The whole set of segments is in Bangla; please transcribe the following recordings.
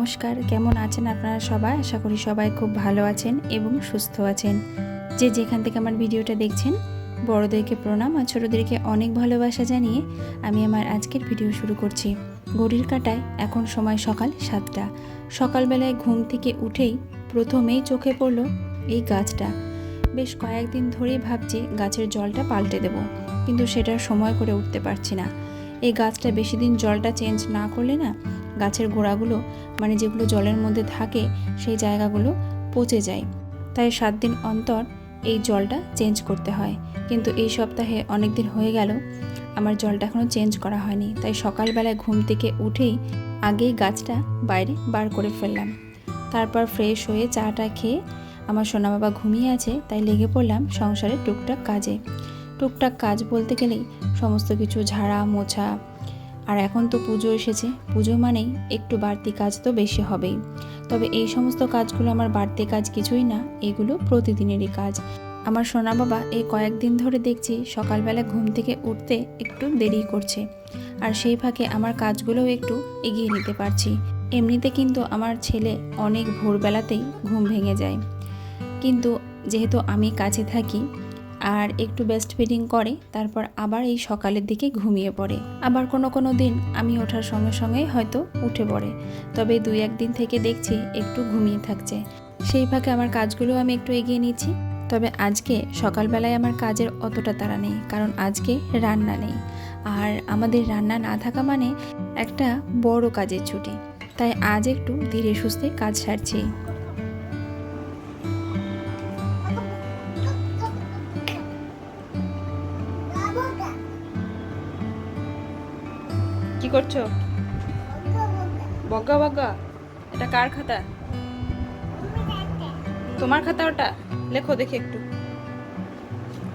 নমস্কার, কেমন আছেন আপনারা সবাই? আশা করি সবাই খুব ভালো আছেন এবং সুস্থ আছেন। যে যেখান থেকে আমার ভিডিওটা দেখছেন, বড়দেরকে প্রণাম আর ছোটোদেরকে অনেক ভালোবাসা জানিয়ে আমি আমার আজকের ভিডিও শুরু করছি। ঘড়ির কাটায় এখন সময় সকাল সাতটা। সকালবেলায় ঘুম থেকে উঠেই প্রথমেই চোখে পড়ল এই গাছটা। বেশ কয়েকদিন ধরেই ভাবছি গাছের জলটা পাল্টে দেব, কিন্তু সেটার সময় করে উঠতে পারছি না। এই গাছটা বেশি দিন জলটা চেঞ্জ না করলে না গাছের গোড়াগুলো মানে যেগুলো জলের মধ্যে থাকে, সেই জায়গাগুলো পচে যায়। তাই সাত দিন অন্তর এই জলটা চেঞ্জ করতে হয়। কিন্তু এই সপ্তাহে অনেক দিন হয়ে গেল, আমার জলটা এখনও চেঞ্জ করা হয়নি। তাই সকালবেলায় ঘুম থেকে উঠেই আগেই গাছটা বাইরে বার করে ফেললাম। তারপর ফ্রেশ হয়ে চাটা খেয়ে আমার সোনা বাবা ঘুমিয়ে আছে, তাই লেগে পড়লাম সংসারের টুকটাক কাজে। টুকটাক কাজ বলতে গেলেই সমস্ত কিছু, ঝাড়া, মোছা আর এখন তো পুজো এসেছে। পুজো মানেই একটু বাড়তি কাজ তো বেশি হবেই। তবে এই সমস্ত কাজগুলো আমার বাড়তি কাজ কিছুই না, এগুলো প্রতিদিনেরই কাজ। আমার সোনা বাবা এই কয়েকদিন ধরে দেখছি সকালবেলা ঘুম থেকে উঠতে একটু দেরি করছে। আর সেই ফাঁকে আমার কাজগুলোও একটু এগিয়ে নিতে পারছি। এমনিতে কিন্তু আমার ছেলে অনেক ভোরবেলাতেই ঘুম ভেঙে যায়। কিন্তু যেহেতু আমি কাছে থাকি আর একটু বেস্ট ফিডিং করে, তারপর আবার এই সকালের দিকে ঘুমিয়ে পড়ে। আবার কোনো কোনো দিন আমি ওঠার সঙ্গে সঙ্গেই হয়তো উঠে পড়ে, তবে দুই একদিন থেকে দেখছি একটু ঘুমিয়ে থাকছে। সেই ফাঁকে আমার কাজগুলো আমি একটু এগিয়ে নিচ্ছি তবে আজকে সকালবেলায় আমার কাজের অতটা তাড়া নেই, কারণ আজকে রান্না নেই। আর আমাদের রান্না না থাকা মানে একটা বড় কাজের ছুটি, তাই আজ একটু ধীরে সুস্থে কাজ সারছি। করছ? বগা বগা এটা কার খাতা? তোমার খাতা ওটা? লেখো দেখি একটু।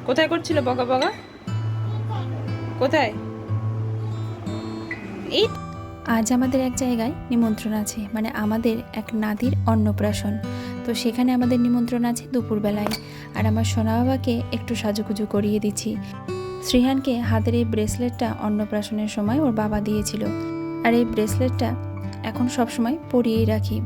কোথায় করছিল বগা বগা কোথায়? এই আজ আমাদের এক জায়গায় নিমন্ত্রণ আছে মানে আমাদের এক নাতির অন্নপ্রাশন। তো সেখানে আমাদের নিমন্ত্রণ আছে দুপুরবেলায়। আর আমার সোনা বাবাকে একটু সাজুগুজু করিয়ে দিচ্ছি। শ্রীহানকে হাতের এই ব্রেসলেটটা অন্নপ্রাশনের সময় ওর বাবা দিয়েছিল। আর এই ব্রেসলেটটা এখন সব সময় পরিয়েই রাখি।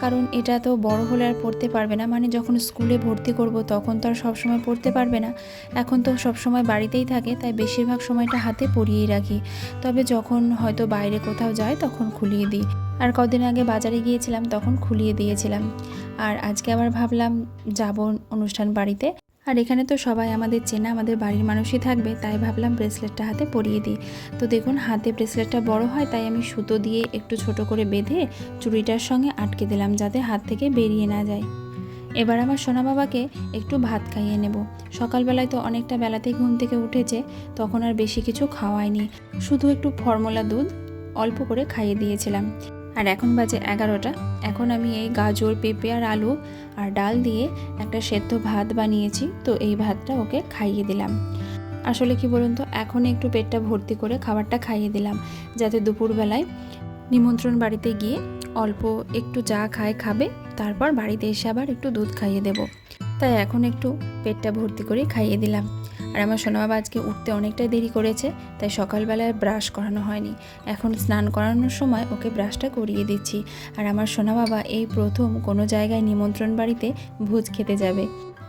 কারণ এটা তো বড় হলে আর পড়তে পারবে না। মানে যখন স্কুলে ভর্তি করব তখন তো আর সবসময় পড়তে পারবে না। এখন তো সব সময় বাড়িতেই থাকে, তাই বেশিরভাগ সময়টা হাতে পরিয়েই রাখি। তবে যখন হয়তো বাইরে কোথাও যায় তখন খুলিয়ে দিই। আর কদিন আগে বাজারে গিয়েছিলাম তখন খুলিয়ে দিয়েছিলাম। আর আজকে আবার ভাবলাম যাব অনুষ্ঠান বাড়িতে। আর এখানে তো সবাই আমাদের চেনা, আমাদের বাড়ির মানুষই থাকবে, তাই ভাবলাম ব্রেসলেটটা হাতে পরিয়ে দিই। তো দেখুন, হাতে ব্রেসলেটটা বড় হয়, তাই আমি সুতো দিয়ে একটু ছোট করে বেঁধে চুড়িটার সঙ্গে আটকে দিলাম যাতে হাত থেকে বেরিয়ে না যায়। এবার আমার সোনা বাবাকে একটু ভাত খাইয়ে নেব। সকালবেলায় তো অনেকটা বেলাতেই ঘুম থেকে উঠেছে, তখন আর বেশি কিছু খাওয়ায়নি শুধু একটু ফর্মুলা দুধ অল্প করে খাইয়ে দিয়েছিলাম। আর এখন বাজে এগারোটা। এখন আমি এই গাজর, পেঁপে আর আলু আর ডাল দিয়ে একটা সেদ্ধ ভাত বানিয়েছি। তো এই ভাতটা ওকে খাইয়ে দিলাম। আসলে কি বলুন তো, এখন একটু পেটটা ভর্তি করে খাবারটা খাইয়ে দিলাম। যাতে দুপুরবেলায় নিমন্ত্রণ বাড়িতে গিয়ে অল্প একটু যা খায়, খাবে, তারপর বাড়িতে এসে আবার একটু দুধ খাইয়ে দেব। তাই এখন একটু পেটটা ভর্তি করে খাইয়ে দিলাম। আর আমার সোনাবাবা আজকে উঠতে অনেকটাই দেরি করেছে, তাই সকালবেলায় ব্রাশ করানো হয়নি। এখন স্নান করানোর সময় ওকে ব্রাশটা করিয়ে দিচ্ছি। আর আমার সোনাবাবা এই প্রথম কোনো জায়গায় নিমন্ত্রণ বাড়িতে ভোজ খেতে যাবে।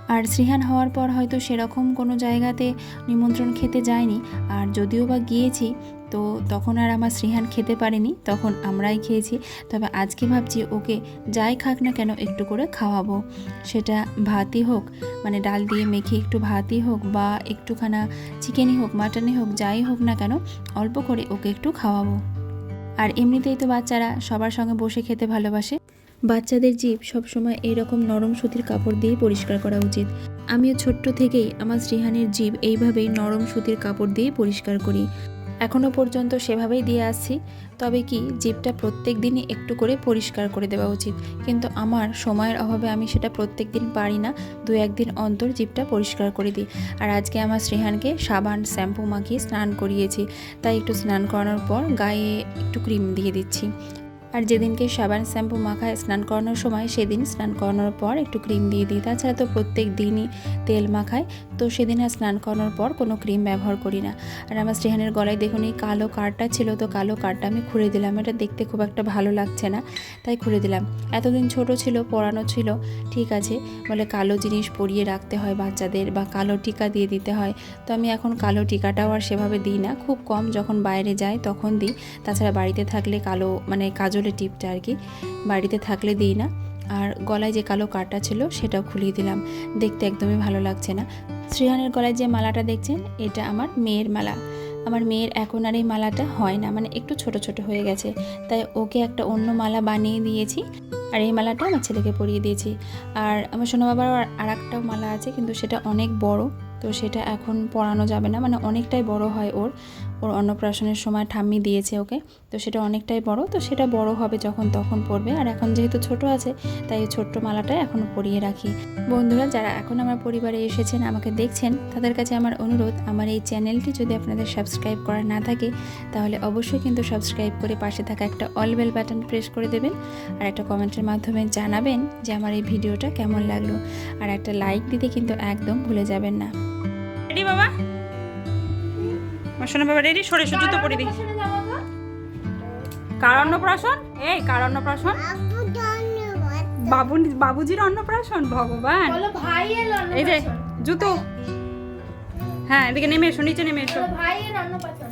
আর শ্রীহান হওয়ার পর হয়তো সেরকম কোনো জায়গাতে নিমন্ত্রণ খেতে যায়নি। আর যদিও বা গিয়েছি তো তখন আর আমার শ্রীহান খেতে পারেনি, তখন আমরাই খেয়েছি। তবে আজকে ভাবছি ওকে যাই খাক না কেন একটু করে খাওয়াবো। সেটা ভাতই হোক মানে ডাল দিয়ে মেখে একটু ভাতই হোক বা একটুখানা চিকেনই হোক, মাটনই হোক, যাই হোক না কেন, অল্প করে ওকে একটু খাওয়াবো। আর এমনিতেই তো বাচ্চারা সবার সঙ্গে বসে খেতে ভালোবাসে। বাচ্চাদের জিভ সবসময় এইরকম নরম সুতির কাপড় দিয়ে পরিষ্কার করা উচিত। আমিও ছোট্ট থেকেই আমার শ্রীহানের জিভ এইভাবেই নরম সুতির কাপড় দিয়ে পরিষ্কার করি। এখনও পর্যন্ত সেভাবেই দিয়ে আসছি তবে কি, জিপটা প্রত্যেক দিনই একটু করে পরিষ্কার করে দেওয়া উচিত। কিন্তু আমার সময়ের অভাবে আমি সেটা প্রত্যেক দিন পারি না। দু একদিন অন্তর জিপটা পরিষ্কার করে দিই। আর আজকে আমার শ্রীহানকে সাবান, শ্যাম্পু মাখিয়ে স্নান করিয়েছি। তাই একটু স্নান করানোর পর গায়ে একটু ক্রিম দিয়ে দিচ্ছি। আর যেদিনকে সাবান শ্যাম্পু মাখায় স্নান করানোর সময়, সেদিন স্নান করানোর পর একটু ক্রিম দিয়ে দিই। তাছাড়া তো প্রত্যেক দিনই তেল মাখায় তো সেদিন আর স্নান করানোর পর কোনো ক্রিম ব্যবহার করি না। আর আমার স্টেহানের গলায় দেখুন, এই কালো কারটা ছিল তো কালো কারটা আমি খুলে দিলাম। এটা দেখতে খুব একটা ভালো লাগছে না, তাই খুলে দিলাম। এতদিন ছোট ছিল পরানো ছিল, ঠিক আছে, বলে কালো জিনিস পরিয়ে রাখতে হয় বাচ্চাদের বা কালো টিকা দিয়ে দিতে হয়। তো আমি এখন কালো টিকাটাও আর সেভাবে দিই না, খুব কম যখন বাইরে যাই তখন দিই। তাছাড়া বাড়িতে থাকলে কালো মানে কাজলের টিপটা আর কি। বাড়িতে থাকলে দিই না। আর গলায় যে কালো কারটা ছিল, সেটাও খুলিয়ে দিলাম। দেখতে একদমই ভালো লাগছে না। শ্রেহানের গলায় যে মালাটা দেখছেন, এটা আমার মেয়ের মালা। আমার মেয়ের এখন আর এই মালাটা হয় না মানে একটু ছোট ছোট হয়ে গেছে। তাই ওকে একটা অন্য মালা বানিয়ে দিয়েছি। আর এই মালাটা আমার ছেলেকে পরিয়ে দিয়েছি। আর আমার সোনা বাবার আর একটাও মালা আছে, কিন্তু সেটা অনেক বড়। তো সেটা এখন পরানো যাবে না মানে অনেকটাই বড় হয় ওর। ওর অন্নপ্রাশনের সময় ঠাম্মি দিয়েছে ওকে। তো সেটা অনেকটাই বড়, তো সেটা বড় হবে যখন তখন পরবে আর এখন যেহেতু ছোট আছে, তাই ছোট্ট মালাটা এখনও পরিয়ে রাখি। বন্ধুরা, যারা এখন আমার পরিবারে এসেছেন, আমাকে দেখছেন, তাদের কাছে আমার অনুরোধ, আমার এই চ্যানেলটি যদি আপনাদের সাবস্ক্রাইব করা না থাকে, তাহলে অবশ্যই কিন্তু সাবস্ক্রাইব করে পাশে থাকা একটা অল বেল বাটন প্রেস করে দেবেন। আর একটা কমেন্টের মাধ্যমে জানাবেন যে আমার এই ভিডিওটা কেমন লাগল। আর একটা লাইক দিতে কিন্তু একদম ভুলে যাবেন না। বাবা? সোনা বাবা রেডি সরে জুতো পরে দিই। কার অন্নপ্রাশন এই কার অন্নপ্রাশন বাবু বাবুজির অন্নপ্রাশন ভগবান। এই যে জুতো। হ্যাঁ এদিকে নেমে এসো নিচে নেমে এসো। ভাইয়ের অন্নপ্রাশন।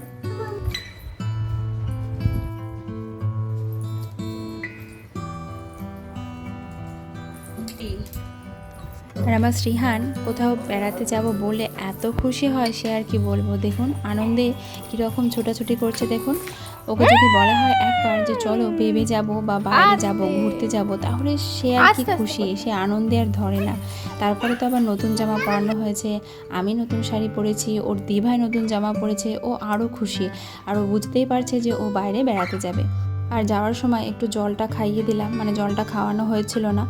আর আমার শ্রীহান কোথাও বেড়াতে যাব বলে এত খুশি হয় সে আর কি বলব? দেখুন আনন্দে কীরকম ছোটাছুটি করছে দেখুন। ওকে যদি বলা হয় একবার যে চলো বেবে যাব বা বাইরে যাব ঘুরতে যাব তাহলে সে আর কি খুশি সে আনন্দে আর ধরে না। তারপরে তো আবার নতুন জামা পরানো হয়েছে আমি নতুন শাড়ি পরেছি ওর দিভাই নতুন জামা পরেছে ও আরও খুশি। আর ও বুঝতেই পারছে যে ও বাইরে বেড়াতে যাবে। আর যাওয়ার সময় একটু জলটা খাইয়ে দিলাম মানে জলটা খাওয়ানো হয়েছিল না।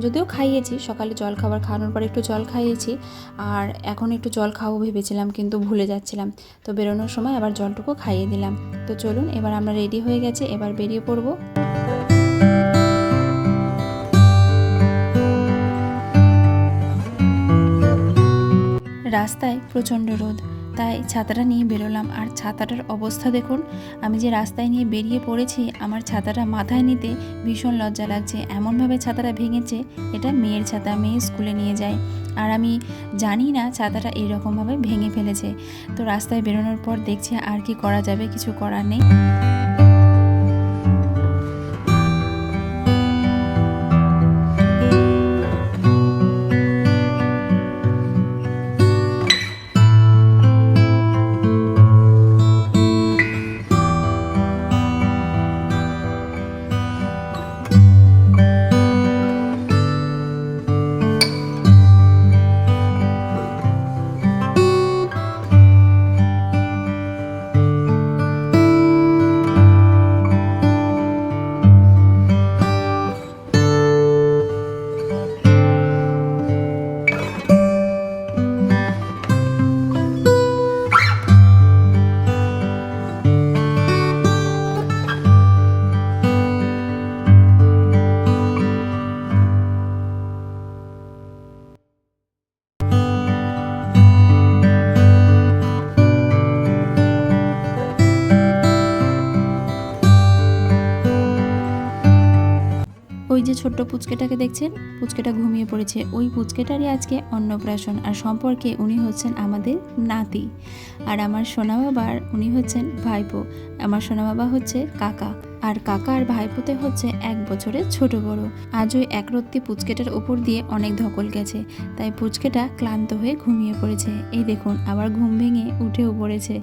যদিও খাইয়েছি, সকালে জল খাবার খাওয়ানোর পর একটু জল খাইয়েছি আর এখন একটু জল খাব ভেবেছিলাম কিন্তু ভুলে যাচ্ছিলাম। তো বেরোনোর সময় আবার জলটুকু খাইয়ে দিলাম। তো চলুন, এবার আমরা রেডি হয়ে গেছে, এবার বেরিয়ে পড়ব। রাস্তায় প্রচণ্ড রোদ। তাই ছাতাটা নিয়ে বেরোলাম। আর ছাতাটার অবস্থা দেখুন, আমি যে রাস্তায় নিয়ে বেরিয়ে পড়েছি, আমার ছাতাটা মাথায় নিতে ভীষণ লজ্জা লাগছে। এমনভাবে ছাতাটা ভেঙেছে, এটা মেয়ের ছাতা, মেয়ে স্কুলে নিয়ে যায়। আর আমি জানি না ছাতাটা এইরকমভাবে ভেঙে ফেলেছে। তো রাস্তায় বেরোনোর পর দেখছি আর কি করা যাবে, কিছু করার নেই। ওই যে ছোট্ট পুচকেটাকে দেখছেন? পুচকেটা ঘুমিয়ে পড়েছে। ওই পুচকেটারই আজকে অন্নপ্রাশন। আর সম্পর্কে উনি হচ্ছেন আমাদের নাতি। আর আমার সোনা বাবার উনি হচ্ছেন ভাইপো। আমার সোনা বাবা হচ্ছে কাকা। আর কাকা আর ভাইপোতে হচ্ছে এক বছরের ছোট বড়। আজ ওই একরত্তি পুচকেটার উপর দিয়ে অনেক ধকল গেছে। তাই পুচকেটা ক্লান্ত হয়ে ঘুমিয়ে পড়েছে। এই দেখুন আবার ঘুম ভেঙে উঠেও পড়েছে।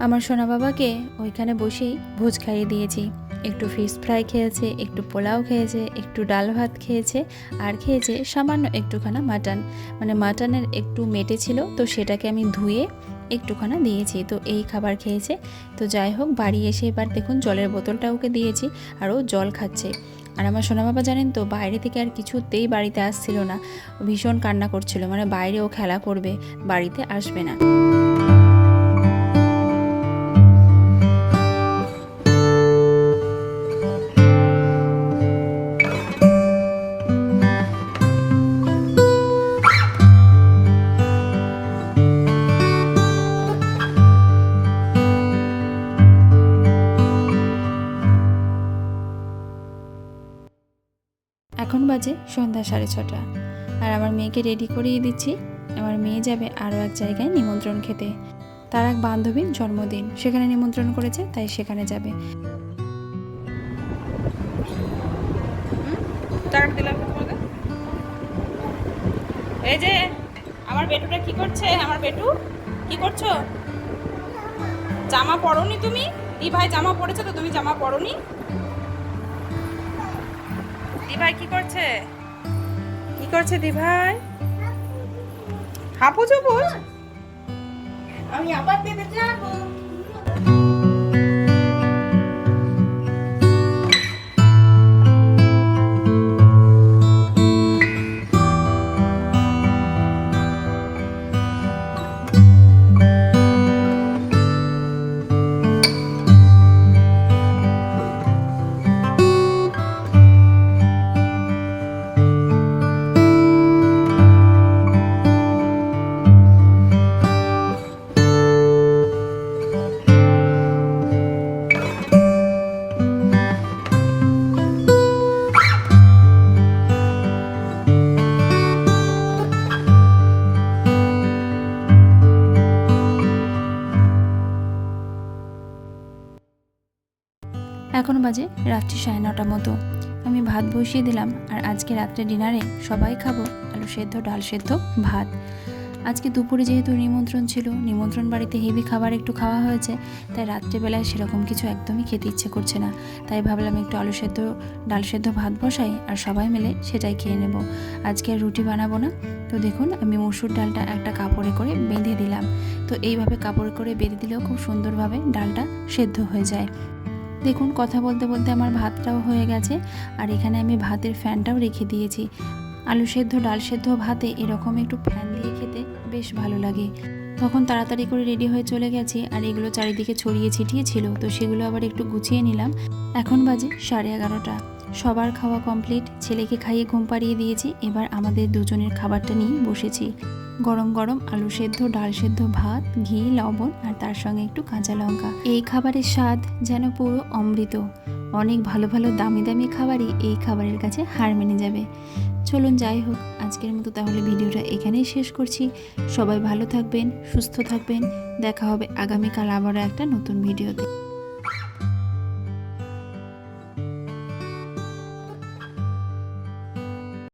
আমার সোনা বাবাকে ওইখানে বসেই ভোজ খাইয়ে দিয়েছি। একটু ফিশ ফ্রাই খেয়েছে, একটু পোলাও খেয়েছে, একটু ডাল ভাত খেয়েছে, আর খেয়েছে সামান্য একটুখানা মাটন মানে মাটনের একটু মেটে ছিল, তো সেটাকে আমি ধুয়ে একটুখানা দিয়েছি। তো এই খাবার খেয়েছে। তো যাই হোক, বাড়ি এসে এবার দেখুন জলের বোতলটা ওকে দিয়েছি, আর ও জল খাচ্ছে। আর আমার সোনা বাবা জানেন তো, বাইরে থেকে আর কিছুতেই বাড়িতে আসছিল না। ভীষণ কান্না করছিল মানে বাইরে ও খেলা করবে, বাড়িতে আসবে না। এখন বাজে সন্ধ্যা সাড়ে ছটা। আর আমার মেয়েকে রেডি করিয়ে দিচ্ছি। আমার মেয়ে যাবে আরও এক জায়গায় নিমন্ত্রণ খেতে। তার এক বান্ধবীর জন্মদিন। সেখানে নিমন্ত্রণ করেছে, তাই সেখানে যাবে। এই যে, আমার বেটুটা কি করছে? আমার বেটু, কি করছ? জামা পরোনি তুমি? দি ভাই জামা পরেছে তো তুমি জামা পরোনি? দি ভাই কি করছে? কি করছে দিভাই? হাপু চুপুস আমি আবার পেতে যাব। বাজে রাত্রি সাড়ে নটা মতো। আমি ভাত বসিয়ে দিলাম আর আজকে রাত্রে ডিনারে সবাই খাব আলু সেদ্ধ, ডাল সেদ্ধ, ভাত। আজকে দুপুরে যেহেতু নিমন্ত্রণ ছিল, নিমন্ত্রণ বাড়িতে হেভি খাবার একটু খাওয়া হয়েছে, তাই রাত্রেবেলায় সেরকম কিছু একদমই খেতে ইচ্ছে করছে না। তাই ভাবলাম একটু আলু সেদ্ধ, ডাল সেদ্ধ, ভাত বসাই আর সবাই মিলে সেটাই খেয়ে নেব। আজকে আর রুটি বানাবো না। তো দেখুন, আমি মসুর ডালটা একটা কাপড়ে করে বেঁধে দিলাম। তো এইভাবে কাপড়ে করে বেঁধে দিলেও খুব সুন্দরভাবে ডালটা সেদ্ধ হয়ে যায়। দেখুন, কথা বলতে বলতে আমার ভাতটাও হয়ে গেছে আর এখানে আমি ভাতের ফ্যানটাও রেখে দিয়েছি। আলু সেদ্ধ, ডাল সেদ্ধ, ভাতে এরকম একটু ফ্যান দিয়ে খেতে বেশ ভালো লাগে। তখন তাড়াতাড়ি করে রেডি হয়ে চলে গেছি আর এগুলো চারিদিকে ছড়িয়ে ছিটিয়ে ছিল, তো সেগুলো আবার একটু গুছিয়ে নিলাম। এখন বাজে সাড়ে এগারোটা। সবার খাওয়া কমপ্লিট, ছেলেকে খাইয়ে ঘুম পাড়িয়ে দিয়েছি, এবার আমাদের দুজনের খাবারটা নিয়ে বসেছি। গরম গরম আলু সেদ্ধ, ডাল সেদ্ধ, ভাত, ঘি, লবণ আর তার সঙ্গে একটু কাঁচা লঙ্কা। এই খাবারের স্বাদ যেন পুরো অমৃত। অনেক ভালো ভালো দামি দামি খাবারই এই খাবারের কাছে হার মেনে যাবে। চলুন যাই হোক, আজকের মতো তাহলে ভিডিওটা এখানেই শেষ করছি। সবাই ভালো থাকবেন, সুস্থ থাকবেন। দেখা হবে আগামীকাল আবারও একটা নতুন ভিডিওতে।